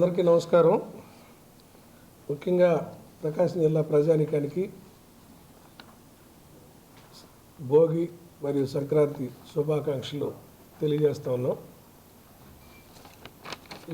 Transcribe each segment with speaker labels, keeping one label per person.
Speaker 1: అందరికీ నమస్కారం. ముఖ్యంగా ప్రకాశం జిల్లా ప్రజానికానికి భోగి మరియు సంక్రాంతి శుభాకాంక్షలు తెలియజేస్తా ఉన్నాం.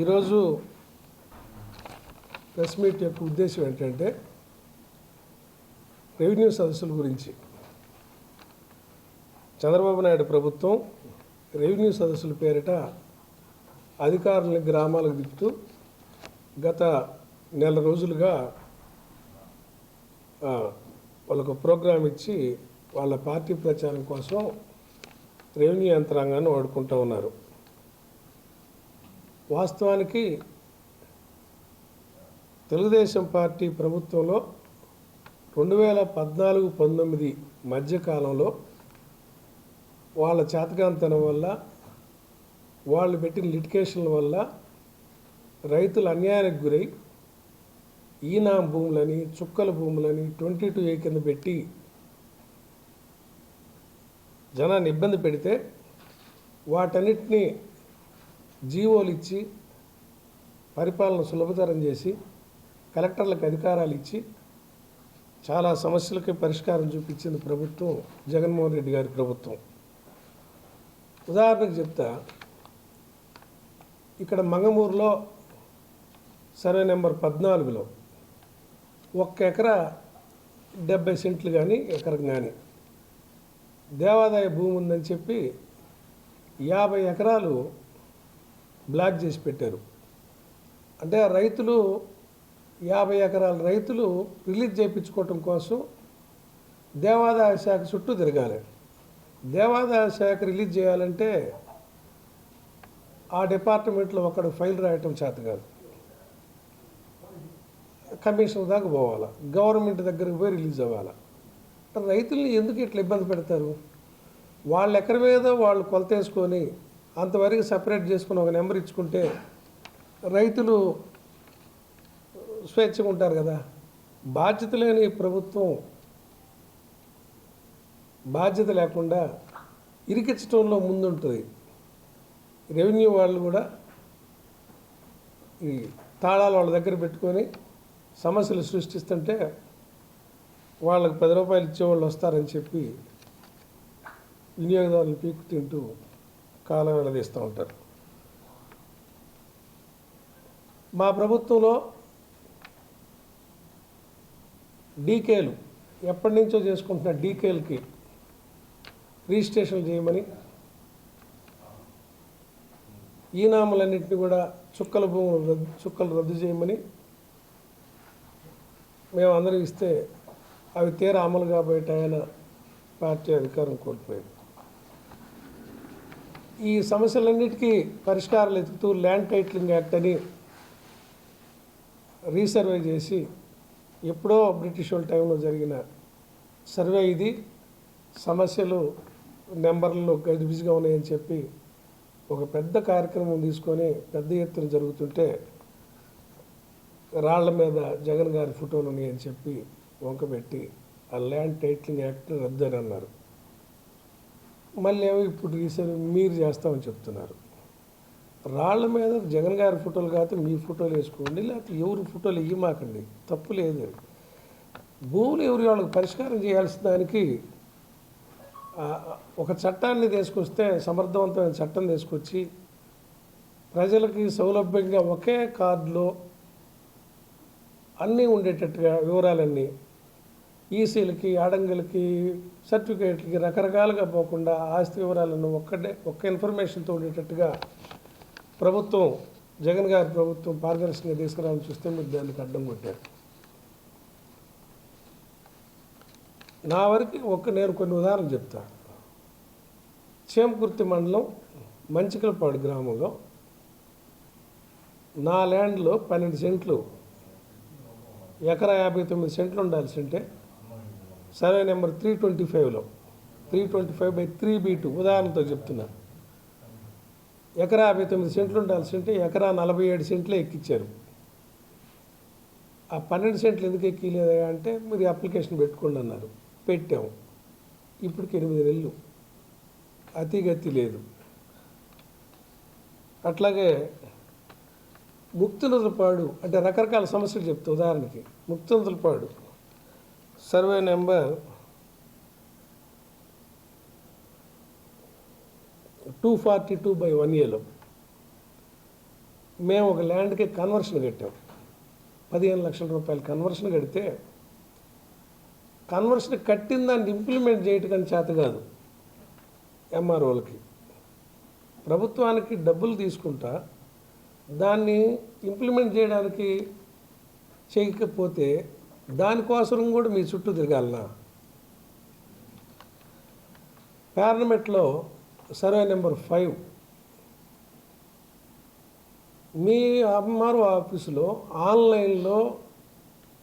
Speaker 1: ఈరోజు ప్రెస్ మీట్ యొక్క ఉద్దేశం ఏంటంటే రెవెన్యూ సదస్సుల గురించి. చంద్రబాబు నాయుడు ప్రభుత్వం రెవెన్యూ సదస్సుల పేరిట అధికారులను గ్రామాలకు తిప్పుతూ గత నెల రోజులుగా వాళ్ళకు ప్రోగ్రాం ఇచ్చి వాళ్ళ పార్టీ ప్రచారం కోసం రెవెన్యూ యంత్రాంగాన్ని వాడుకుంటూ ఉన్నారు. వాస్తవానికి తెలుగుదేశం పార్టీ ప్రభుత్వంలో రెండు వేల పద్నాలుగు పంతొమ్మిది మధ్యకాలంలో వాళ్ళ చేతకాంతనం వల్ల వాళ్ళు పెట్టిన లిటికేషన్ల వల్ల రైతులు అన్యాయానికి గురై ఈనా భూములని చుక్కల భూములని ట్వంటీ టూ ఏ కింద పెట్టి జనాన్ని ఇబ్బంది పెడితే వాటన్నిటినీ జీవోలు ఇచ్చి పరిపాలన సులభతరం చేసి కలెక్టర్లకు అధికారాలు ఇచ్చి చాలా సమస్యలకి పరిష్కారం చూపించింది ప్రభుత్వం జగన్మోహన్ రెడ్డి గారి ప్రభుత్వం. ఉదాహరణకు చెప్తా ఇక్కడ మంగమూరులో సర్వే నెంబర్ పద్నాలుగులో ఒక్క ఎకరా డెబ్బై సెంట్లు కానీ ఎకరం కానీ దేవాదాయ భూమి ఉందని చెప్పి యాభై ఎకరాలు బ్లాక్ చేసి పెట్టారు. అంటే ఆ రైతులు యాభై ఎకరాల రైతులు రిలీజ్ చేయించుకోవటం కోసం దేవాదాయ శాఖ చుట్టూ తిరగాలి. దేవాదాయ శాఖ రిలీజ్ చేయాలంటే ఆ డిపార్ట్మెంట్లో ఒకడు ఫైల్ రాయటం చేత కాదు. కమిషన్ దాకా పోవాలా? గవర్నమెంట్ దగ్గరికి పోయి రిలీజ్ అవ్వాలా? అంటే రైతుల్ని ఎందుకు ఇట్లా ఇబ్బంది పెడతారు? వాళ్ళ ఎక్కడి మీద వాళ్ళు కొలత వేసుకొని అంతవరకు సపరేట్ చేసుకుని ఒక నెంబర్ ఇచ్చుకుంటే రైతులు స్వేచ్ఛగా ఉంటారు కదా? బాధ్యత లేని ప్రభుత్వం బాధ్యత లేకుండా ఇరికించడంలో ముందుంటుంది. రెవెన్యూ వాళ్ళు కూడా ఈ తాళాలు వాళ్ళ దగ్గర పెట్టుకొని సమస్యలు సృష్టిస్తుంటే వాళ్ళకి పది రూపాయలు ఇచ్చేవాళ్ళు వస్తారని చెప్పి వినియోగదారులు పీకు తింటూ కాలం వెళ్ళదీస్తూ ఉంటారు. మా ప్రభుత్వంలో డీకేలు ఎప్పటి నుంచో చేసుకుంటున్న డీకేలకి రిజిస్ట్రేషన్ చేయమని ఈనాములన్నింటినీ కూడా చుక్కల భూములు రద్దు చుక్కలు రద్దు చేయమని మేము అందరం ఇస్తే అవి తీర అమలు కాబోయేట ఆయన పార్టీ అధికారం కోల్పోయింది. ఈ సమస్యలన్నిటికీ పరిష్కారాలు ఎతుకుతూ ల్యాండ్ టైటిలింగ్ యాక్ట్ అని రీసర్వే చేసి ఎప్పుడో బ్రిటిష్ వాళ్ళ టైంలో జరిగిన సర్వే ఇది. సమస్యలు నెంబర్లలో గజిబిజిగా ఉన్నాయని చెప్పి ఒక పెద్ద కార్యక్రమం తీసుకొని పెద్ద ఎత్తున జరుగుతుంటే రాళ్ళ మీద జగన్ గారి ఫోటోలు ఉన్నాయని చెప్పి వంకబెట్టి ఆ ల్యాండ్ టైటిలింగ్ యాక్ట్ రద్దు అని అన్నారు. మళ్ళీ ఏమో ఇప్పుడు రీసెంట్ మీరు చేస్తామని చెప్తున్నారు. రాళ్ళ మీద జగన్ గారి ఫోటోలు కాదు మీ ఫోటోలు వేసుకోండి లేకపోతే ఎవరి ఫోటోలు ఇవ్వమాకండి తప్పు లేదు. భూములు ఎవరి వాళ్ళకి పరిష్కారం చేయాల్సిన దానికి ఒక చట్టాన్ని తీసుకొస్తే సమర్థవంతమైన చట్టం తీసుకొచ్చి ప్రజలకి సౌలభ్యంగా ఒకే కార్డులో అన్నీ ఉండేటట్టుగా వివరాలన్నీ ఈసీలకి అడంగులకి సర్టిఫికేట్లకి రకరకాలుగా పోకుండా ఆస్తి వివరాలను ఒక్కటే ఒక్క ఇన్ఫర్మేషన్తో ఉండేటట్టుగా ప్రభుత్వం జగన్ గారి ప్రభుత్వం పారదర్శకంగా తీసుకురావాలని చూస్తే మీరు దానికి అడ్డం కొట్టారు. నా వరకు ఒక్క నేను కొన్ని ఉదాహరణలు చెప్తా. చేమకుర్తి మండలం మంచికలపాడు గ్రామంలో నా ల్యాండ్లో పన్నెండు సెంట్లు ఎకరా యాభై తొమ్మిది సెంట్లు ఉండాల్సి ఉంటే సర్వే నెంబర్ త్రీ ట్వంటీ ఫైవ్లో three twenty five by three B two ఉదాహరణతో చెప్తున్నా. ఎకరా యాభై తొమ్మిది సెంట్లు ఉండాల్సి ఉంటే ఎకరా నలభై ఏడు సెంట్లే ఎక్కిచ్చారు. ఆ పన్నెండు సెంట్లు ఎందుకు ఎక్కిలేదా అంటే మీరు అప్లికేషన్ పెట్టుకోండి అన్నారు. పెట్టాము ఇప్పటికి ఎనిమిది నెలలు. అతిగతి లేదు. అట్లాగే ముక్తినదులపాడు అంటే రకరకాల సమస్యలు చెప్తా ఉదాహరణకి Mukthinadulapadu survey number two forty two by one ఏలో మేము ఒక ల్యాండ్కి కన్వర్షన్ కట్టాం. పదిహేను లక్షల రూపాయలు కన్వర్షన్ కడితే కన్వర్షన్ కట్టిన దాన్ని ఇంప్లిమెంట్ చేయటం చేత కాదు ఎంఆర్ఓలకి ప్రభుత్వానికి డబ్బులు తీసుకుంటా దాన్ని ఇంప్లిమెంట్ చేయడానికి చేయకపోతే దానికోసం కూడా మీ చుట్టూ తిరగాలనా? పార్లమెంట్లో సర్వే నెంబర్ ఫైవ్. మీ ఎంఆర్ఓ ఆఫీసులో ఆన్లైన్లో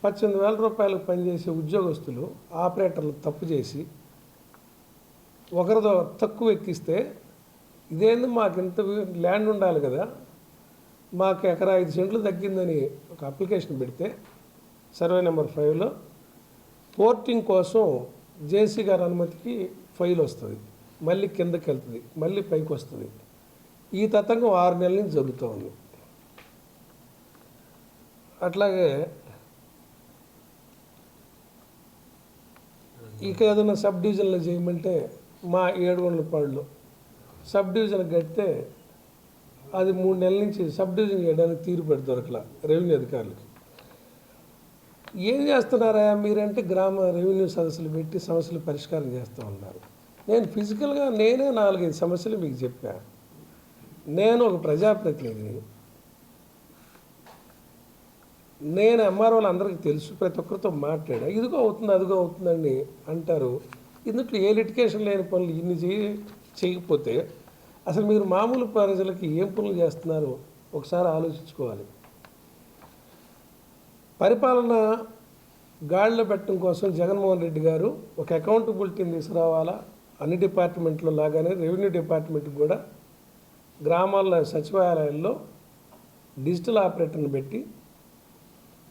Speaker 1: పద్దెనిమిది వేల రూపాయలకు పనిచేసే ఉద్యోగస్తులు ఆపరేటర్లు తప్పు చేసి ఒకరితో తక్కువ ఎక్కిస్తే ఇదేంది మాకు ఇంత ల్యాండ్ ఉండాలి కదా? మాకు ఎకరా ఐదు సెంట్లు తగ్గిందని ఒక అప్లికేషన్ పెడితే సర్వే నెంబర్ ఫైవ్లో పోర్టింగ్ కోసం జేసీ గారి అనుమతికి ఫైల్ వస్తుంది. మళ్ళీ కిందకి వెళ్తుంది మళ్ళీ పైకి వస్తుంది. ఈ తతంగం ఆరు నెలల నుంచి జరుగుతూ ఉంది. అట్లాగే ఇక ఏదైనా సబ్ డివిజన్లో చేయమంటే మా ఏడు వందల పాడులో సబ్ డివిజన్ కడితే అది మూడు నెలల నుంచి సబ్ డివిజన్ చేయడానికి తీరు పెట్టి దొరకలా రెవెన్యూ అధికారులకి. ఏం చేస్తున్నారా మీరంటే గ్రామ రెవెన్యూ సదస్సులు పెట్టి సమస్యలు పరిష్కారం చేస్తూ ఉన్నారు. నేను ఫిజికల్గా నేనే నాలుగైదు సమస్యలు మీకు చెప్పా. నేను ఒక ప్రజాప్రతినిధిని. నేను ఎంఆర్ఓలు అందరికీ తెలుసు ప్రతి ఒక్కరితో మాట్లాడా. ఇదిగో అవుతుంది అదిగో అవుతుందండి అంటారు. ఇందుట్లో ఏ లిటికేషన్ లేని పనులు ఇన్ని చేయకపోతే అసలు మీరు మామూలు ప్రజలకి ఏం పనులు చేస్తున్నారో ఒకసారి ఆలోచించుకోవాలి. పరిపాలన గాడిలో పెట్టడం కోసం జగన్మోహన్ రెడ్డి గారు ఒక అకౌంటబిలిటీని తీసుకురావాలా? అన్ని డిపార్ట్మెంట్లో లాగానే రెవెన్యూ డిపార్ట్మెంట్కి కూడా గ్రామాల్లో సచివాలయాల్లో డిజిటల్ ఆపరేటర్ని పెట్టి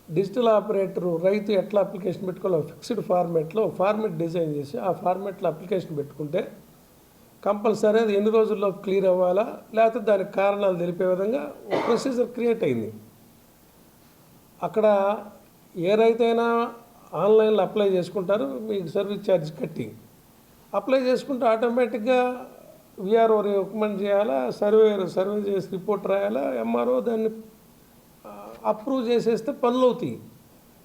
Speaker 1: డిజిటల్ ఆపరేటర్ రైతు ఎట్లా అప్లికేషన్ పెట్టుకోవాలో ఫిక్స్డ్ ఫార్మేట్లో ఫార్మేట్ డిజైన్ చేసి ఆ ఫార్మేట్లో అప్లికేషన్ పెట్టుకుంటే కంపల్సరీ అది ఎన్ని రోజుల్లో క్లియర్ అవ్వాలా? లేకపోతే దానికి కారణాలు తెలిపే విధంగా ఒక ప్రొసీజర్ క్రియేట్ అయింది. అక్కడ ఏ రైతైనా ఆన్లైన్లో అప్లై చేసుకుంటారు మీకు సర్వీస్ ఛార్జ్ కట్టి అప్లై చేసుకుంటే ఆటోమేటిక్గా విఆర్ఓ రికమెండ్ చేయాలా సర్వేయర్ సర్వే చేసి రిపోర్ట్ రాయాలా ఎంఆర్ఓ దాన్ని అప్రూవ్ చేసేస్తే పనులు అవుతాయి.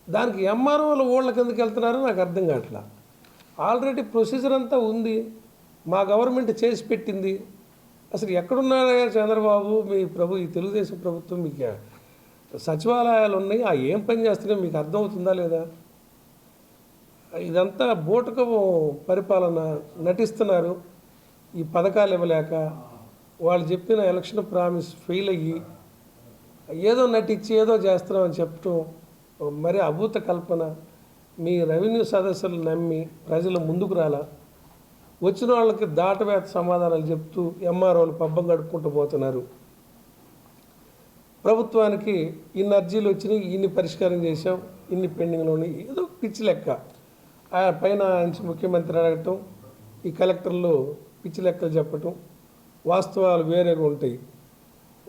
Speaker 1: దానికి ఎంఆర్ఓలు ఓళ్ళ కిందకి వెళ్తున్నారో నాకు అర్థం కావట్లా. ఆల్రెడీ ప్రొసీజర్ అంతా ఉంది. మా గవర్నమెంట్ చేసి పెట్టింది. అసలు ఎక్కడున్నారయ్యా చంద్రబాబు? మీ ప్రభు ఈ తెలుగుదేశం ప్రభుత్వం మీకు సచివాలయాలు ఉన్నాయి. ఆ ఏం పని చేస్తున్నాయో మీకు అర్థమవుతుందా లేదా? ఇదంతా బోటక పరిపాలన నటిస్తున్నారు. ఈ పథకాలు ఇవ్వలేక వాళ్ళు చెప్పిన ఎలక్షన్ ప్రామిస్ ఫెయిల్ అయ్యి ఏదో నటించి ఏదో చేస్తున్నామని చెప్పటం మరి అభూత కల్పన. మీ రెవెన్యూ సదస్సులు నమ్మి ప్రజలు ముందుకు రాలా? వచ్చిన వాళ్ళకి దాటవేత సమాధానాలు చెప్తూ ఎంఆర్ఓలు పబ్బం గడుపుకుంటూ పోతున్నారు. ప్రభుత్వానికి ఇన్ని అర్జీలు వచ్చినాయి ఇన్ని పరిష్కారం చేసాం ఇన్ని పెండింగ్లో ఉన్నాయి. ఏదో పిచ్చి లెక్క. ఆ పైన నుంచి ముఖ్యమంత్రి అడగటం ఈ కలెక్టర్లు పిచ్చి లెక్కలు చెప్పటం వాస్తవాలు వేరేగా ఉంటాయి.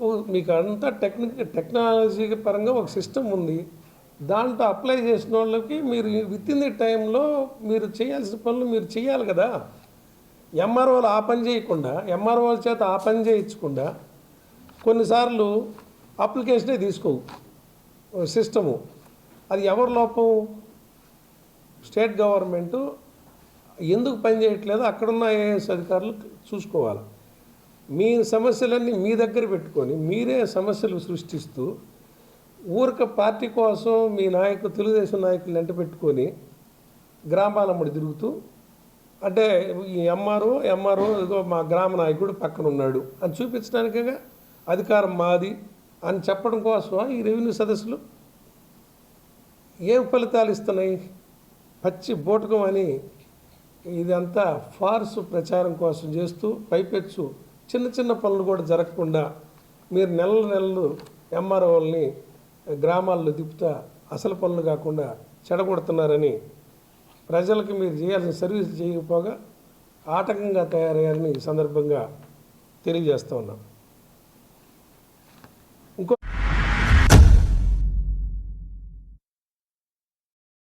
Speaker 1: ఓ మీకు అంతా టెక్నిక్ టెక్నాలజీ పరంగా ఒక సిస్టమ్ ఉంది. దాంట్లో అప్లై చేసిన వాళ్ళకి మీరు విత్ ఇన్ ది టైంలో మీరు చేయాల్సిన పనులు మీరు చేయాలి కదా. ఎంఆర్ఓలు ఆ పని చేయకుండా ఎంఆర్ఓల చేత ఆ పని చేయించకుండా కొన్నిసార్లు అప్లికేషనే తీసుకోవు. సిస్టము. అది ఎవరి లోపం? స్టేట్ గవర్నమెంటు ఎందుకు పని చేయట్లేదో? అక్కడున్న ఐఏఎస్ అధికారులు చూసుకోవాలి. మీ సమస్యలన్నీ మీ దగ్గర పెట్టుకొని మీరే సమస్యలు సృష్టిస్తూ ఊరిక పార్టీ కోసం మీ నాయకులు తెలుగుదేశం నాయకులు వెంట పెట్టుకొని గ్రామాలమ్మడి తిరుగుతూ అంటే ఈ ఎంఆర్ఓ ఎంఆర్ఓ ఇదిగో మా గ్రామ నాయకుడు పక్కన ఉన్నాడు. అని చూపించడానికేగా? అధికారం మాది అని చెప్పడం కోసం ఈ రెవెన్యూ సదస్సులు? ఏం ఫలితాలు ఇస్తున్నాయి? పచ్చి బూటకం అని ఇదంతా ఫార్స్ ప్రచారం కోసం చేస్తూ పైపెచ్చు చిన్న చిన్న పనులు కూడా జరగకుండా మీరు నెల నెలలు ఎంఆర్ఓల్ని గ్రామాల్లో దిప్పుతా అసలు పనులు కాకుండా చెడగొడుతున్నారని ప్రజలకు మీరు చేయాల్సిన సర్వీస్ చేయకపోగా ఆటంకంగా తయారయ్యారని ఈ సందర్భంగా తెలియజేస్తూ ఉన్నాం.